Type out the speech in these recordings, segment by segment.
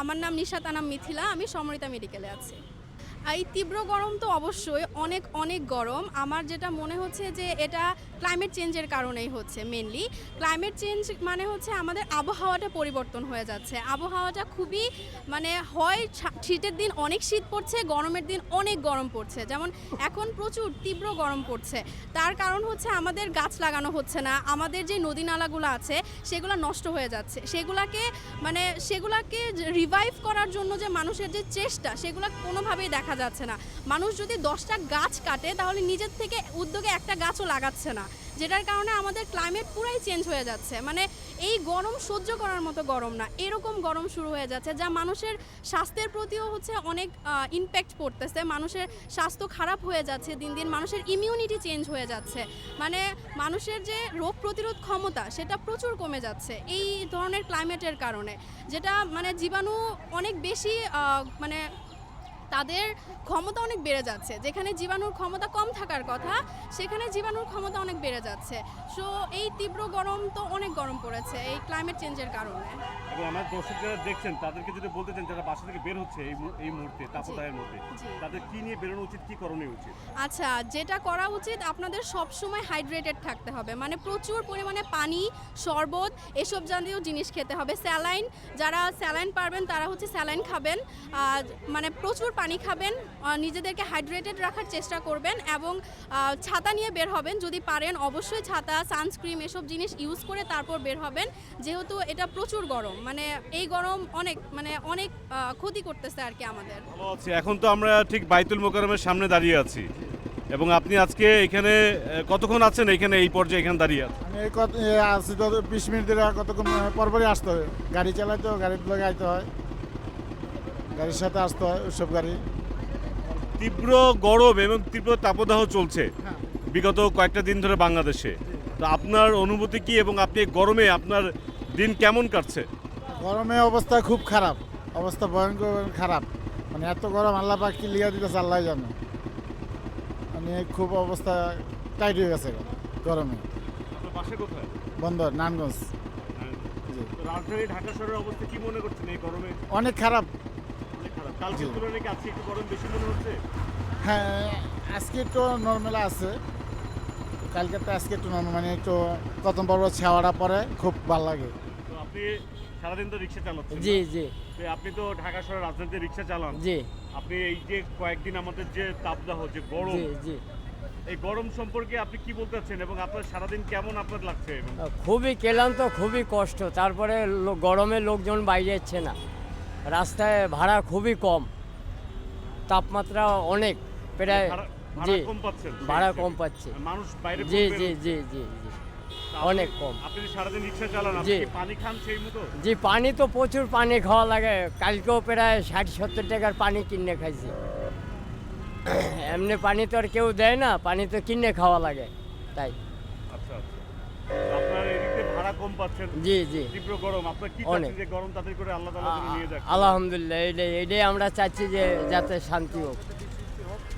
আমার নাম নিশাত আনাম মিথিলা আমি সমরিতা মেডিকেলে আছি। এই তীব্র গরম তো অবশ্যই, অনেক অনেক গরম। আমার যেটা মনে হচ্ছে যে এটা ক্লাইমেট চেঞ্জের কারণেই হচ্ছে মেনলি ক্লাইমেট চেঞ্জ মানে হচ্ছে আমাদের আবহাওয়াটা পরিবর্তন হয়ে যাচ্ছে। আবহাওয়াটা খুবই মানে হয় শীতের দিন অনেক শীত পড়ছে, গরমের দিন অনেক গরম পড়ছে। যেমন এখন প্রচুর তীব্র গরম পড়ছে। তার কারণ হচ্ছে আমাদের গাছ লাগানো হচ্ছে না, আমাদের যে নদী নালাগুলো আছে, সেগুলো নষ্ট হয়ে যাচ্ছে। সেগুলাকে মানে সেগুলাকে রিভাইভ করার জন্য যে মানুষের যে চেষ্টা, সেগুলো কোনোভাবেই দেখা যাচ্ছে না। মানুষ যদি দশটা গাছ কাটে, তাহলে নিজের থেকে উদ্যোগে একটা গাছও লাগাচ্ছে না। যেটার কারণে আমাদের ক্লাইমেট পুরাই চেঞ্জ হয়ে যাচ্ছে। মানে এই গরম সহ্য করার মতো গরম না। এরকম গরম শুরু হয়ে যাচ্ছে, যা মানুষের স্বাস্থ্যের প্রতিও হচ্ছে অনেক ইম্প্যাক্ট পড়তেছে। মানুষের স্বাস্থ্য খারাপ হয়ে যাচ্ছে দিন দিন, মানুষের ইমিউনিটি চেঞ্জ হয়ে যাচ্ছে। মানে মানুষের যে রোগ প্রতিরোধ ক্ষমতা, সেটা প্রচুর কমে যাচ্ছে এই ধরনের ক্লাইমেটের কারণে। যেটা মানে জীবাণু অনেক বেশি মানে তাদের ক্ষমতা অনেক বেড়ে যাচ্ছে। যেখানে জীবাণুর ক্ষমতা কম থাকার কথা সেখানে জীবাণুর ক্ষমতা অনেক বেড়ে যাচ্ছে। সো এই তীব্র গরম তো অনেক গরম পড়েছে এই ক্লাইমেট চেঞ্জের কারণে। এবং আমার দর্শক যারা দেখছেন তাদেরকে যদি বলতে চান যারা বাসা থেকে বের হচ্ছে এই এই মুহূর্তে তাপদায়ের মধ্যে তাদের কি নিয়ে বেরোনো উচিত কি করণীয় উচিত? আচ্ছা যেটা করা উচিত আপনাদের সব সময় হাইড্রেটেড থাকতে হবে। মানে প্রচুর পরিমাণে পানি শরবত এসব জাতীয় জিনিস খেতে হবে। স্যালাইন যারা স্যালাইন পারবেন তারা হচ্ছে স্যালাইন খাবেন। আর মানে প্রচুর পানি খাবেন নিজেদেরকে হাইড্রেটেড রাখার চেষ্টা করবেন এবং ছাতা নিয়ে বের হবেন। যদি পারেন অবশ্যই ছাতা সানস্ক্রিন এসব জিনিস ইউজ করে তারপর বের হবেন। যেহেতু এটা প্রচুর গরম মানে এই গরম অনেক মানে অনেক ক্ষতি করতেছে আর কি আমাদের। এখন তো আমরা ঠিক বাইতুল মোকারমের সামনে দাঁড়িয়ে আছি। এবং আপনি আজকে এখানে কতক্ষণ আছেন এখানে এই পর্যায়ে এখানে দাঁড়িয়ে আছেন? আমি এই কত আছি তো বিশ মিনিট ধরে কতক্ষণ পরপরই আসতে হয় গাড়ি চালাইতে হয় লগে আইতে হয়। গাড়ির সাথে আসতে হয় ওইসব গাড়ি। তীব্র গরম এবং তীব্র তাপদাহ চলছে বিগত কয়েকটা দিন ধরে বাংলাদেশে। তো আপনার অনুভূতি কি এবং আপনি গরমে আপনার দিন কেমন কাটছে? গরমে অবস্থা খুব খারাপ। অবস্থা ভয়ঙ্কর খারাপ। মানে এত গরম আল্লাহ পাক কি লিয়া দিতেছে আল্লাহ জানে। মানে খুব অবস্থা টাইট হয়ে গেছে গরমে। আপনার বাসা কোথায়? বন্ধ নানগঞ্জ। রাজধানী ঢাকা শহরের অবস্থা কি মনে করছেন এই গরমে? অনেক খারাপ। অনেক কালকে জি। তুলনায় আজকে একটু গরম বেশি মনে হচ্ছে? হ্যাঁ আজকে একটু নর্মাল আছে। কালকে তো আজকে একটু নর্মাল মানে একটু প্রথম পর্ব ছাওয়াটা পরে খুব ভালো লাগে। তো আপনি সারাদিন তো রিক্সা চালাচ্ছেন জি? জি। তো আপনি তো ঢাকা শহরের রাজধানীতে রিক্সা চালান। জি। আপনি এই যে কয়েকদিন আমাদের যে তাপদাহ যে গরম জি জি। এই গরম সম্পর্কে আপনি কি বলতে চাচ্ছেন এবং আপনার সারাদিন কেমন আপনার লাগছে? খুবই ক্লান্ত খুবই কষ্ট। তারপরে গরমে লোকজন বাইরে যাচ্ছে না। রাস্তায় ভাড়া খুবই কম। তাপমাত্রা অনেক প্রায় জি ভাড়া কম। পাচ্ছি। মানুষ বাইরে জি জি জি জি জি অনেক কম। আপনি সারাদিন রিক্সা চালান জি। পানি খান সেই মতো? জি পানি তো প্রচুর পানি খাওয়া লাগে। কালকেও প্রায় ষাট সত্তর টাকার পানি কিনে খাইছি। এমনি পানি তো আর কেউ দেয় না পানি তো কিনে খাওয়া লাগে তাই। আচ্ছা আচ্ছা। এদিকে কম পাচ্ছেন। জি জি। তীব্র গরম। আপনার কি চাচ্ছেন যে গরম তাদের করে আল্লাহ তাআলা নিয়ে যাক? আলহামদুলিল্লাহ এটাই এটাই আমরা চাচ্ছি যে যাতে শান্তি হোক।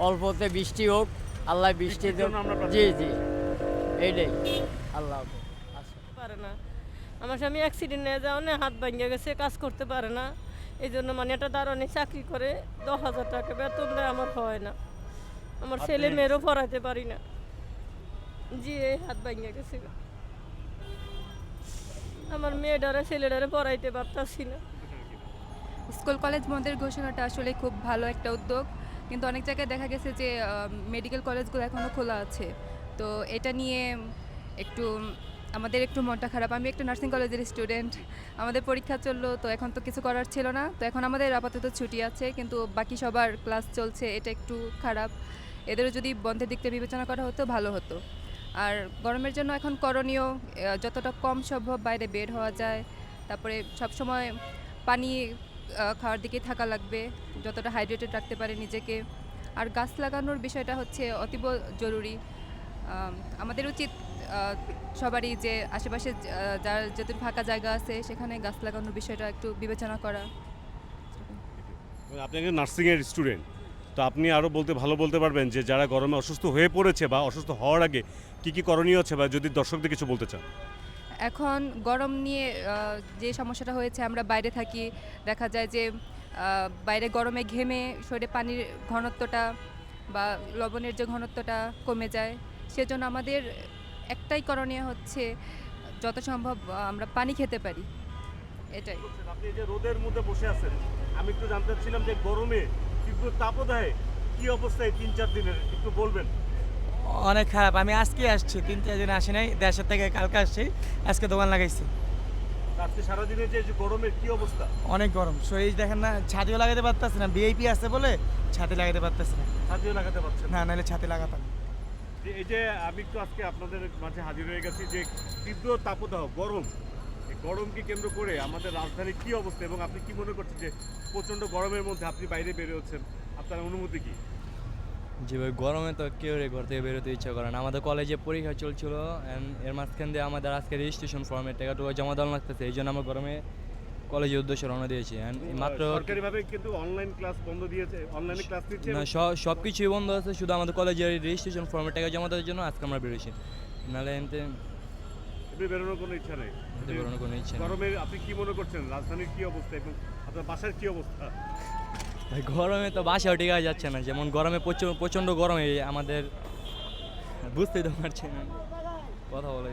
অল্পতে বৃষ্টি হোক আল্লাহ বৃষ্টি জি জি। এইটাই। আল্লাহ। পারে না। আমার স্বামী অ্যাক্সিডেন্ট নিয়ে যাওয়া না হাত ভেঙে গেছে কাজ করতে পারে না। এই জন্য মানে একটা দারণে চাকরি করে দশ হাজার টাকা বেতন দেয় আমার হয় না। আমার ছেলে মেয়েরও পড়াইতে পারি না। জি এই হাত ভেঙে গেছে। আমার মেয়ে মেয়েটারে, ছেলেটারে পড়াইতে পারতাছি না। স্কুল কলেজ বন্ধের ঘোষণাটা আসলে খুব ভালো একটা উদ্যোগ। কিন্তু অনেক জায়গায় দেখা গেছে যে মেডিকেল কলেজগুলো এখনও খোলা আছে। তো এটা নিয়ে একটু, আমাদের একটু মনটা খারাপ। আমি একটা নার্সিং কলেজের স্টুডেন্ট আমাদের পরীক্ষা চলল, তো এখন তো কিছু করার ছিল না। তো এখন আমাদের আপাতত ছুটি আছে, কিন্তু বাকি সবার ক্লাস চলছে, এটা একটু খারাপ। এদেরও যদি বন্ধের দিকটা বিবেচনা করা হতো, ভালো হতো। আর গরমের জন্য এখন করণীয় যতটা কম সম্ভব বাইরে বের হওয়া যায়। তারপরে সবসময় পানি খাওয়ার দিকে থাকা লাগবে, যতটা হাইড্রেটেড রাখতে পারে নিজেকে। আর গাছ লাগানোর বিষয়টা হচ্ছে অতীব জরুরি। আমাদের উচিত সবারই যে আশেপাশে যার যত ফাঁকা জায়গা আছে সেখানে গাছ লাগানোর বিষয়টা একটু বিবেচনা করা। এবং আপনি একজন নার্সিং এর স্টুডেন্ট তো আপনি আরও বলতে ভালো বলতে পারবেন যে যারা গরমে অসুস্থ হয়ে পড়েছে বা অসুস্থ হওয়ার আগে কি কি করণীয় আছে বা যদি দর্শকদের কিছু বলতে চান? এখন গরম নিয়ে যে সমস্যাটা হয়েছে আমরা বাইরে থাকি দেখা যায় যে বাইরে গরমে ঘেমে শরীরে পানির ঘনত্বটা বা লবণের যে ঘনত্বটা কমে যায় সেজন্য আমাদের একটাই করণীয় হচ্ছে যত সম্ভব আমরা পানি খেতে পারি। এটাই? আপনি যে রোদের মধ্যে বসে আছেন আমি একটু জানতে চাচ্ছিলাম যে গরমে তীব্র তাপদাহে কি অবস্থা এই তিন চার দিনের? একটু বলবেন। অনেক খারাপ। আমি আজকে আসছি। তিন চার দিন আসি নাই। দেশের থেকে কালকে আসছি। আজকে দোকান লাগাইছি। আজকে সারাদিনে যে যে গরমের কি অবস্থা? অনেক গরম। শরীর দেখেন না ছাতিও লাগাতে পারতেছে না। বিআইপি আছে বলে ছাতি লাগাতে পারতেছে না। ছাতিও লাগাতে পারছেন না। না নাহলে ছাতি লাগাতাম। এই যে আমি একটু আজকে আপনাদের মাঝে হাজির হয়ে গেছি যে তীব্র তাপদাহ গরম। এই গরমকে কেন্দ্র করে আমাদের রাজধানীর কি অবস্থা এবং আপনি কি মনে করছেন যে প্রচণ্ড গরমের মধ্যে আপনি বাইরে বের হচ্ছেন আপনার অনুমতি কি? জি ভাই গরমে তো কেউ রে ঘর থেকে বেরোতে ইচ্ছা করে না। আমাদের কলেজে পরীক্ষা চলছিল and এর মাঝখান দিয়ে আমাদের আজকে রেজিস্ট্রেশন ফর্মের টাকাটুকু জমা দেওয়া লাগতেছে এই জন্য আমরা গরমে কলেজের উদ্দেশ্যে রওনা দিয়েছি। And মাত্র সরকারিভাবে কিন্তু অনলাইন ক্লাস বন্ধ দিয়েছে অনলাইনে ক্লাস নিচ্ছে না সব কিছুই বন্ধ আছে শুধু আমাদের কলেজের রেজিস্ট্রেশন ফর্মের টাকা জমা দেওয়ার জন্য আজকে আমরা বেরোছি নাহলে এমতে আপনি বেরোনোর কোনো ইচ্ছা নেই। বেরোনোর কোনো ইচ্ছে গরমে আপনি কি মনে করছেন? রাজধানীর কি অবস্থা এবং আপনার বাসার কি অবস্থা? ভাই গরমে তো বাসাও টিকা যাচ্ছে না। যেমন গরমে প্রচণ্ড গরমে আমাদের বুঝতেই তো পারছি না কথা বলে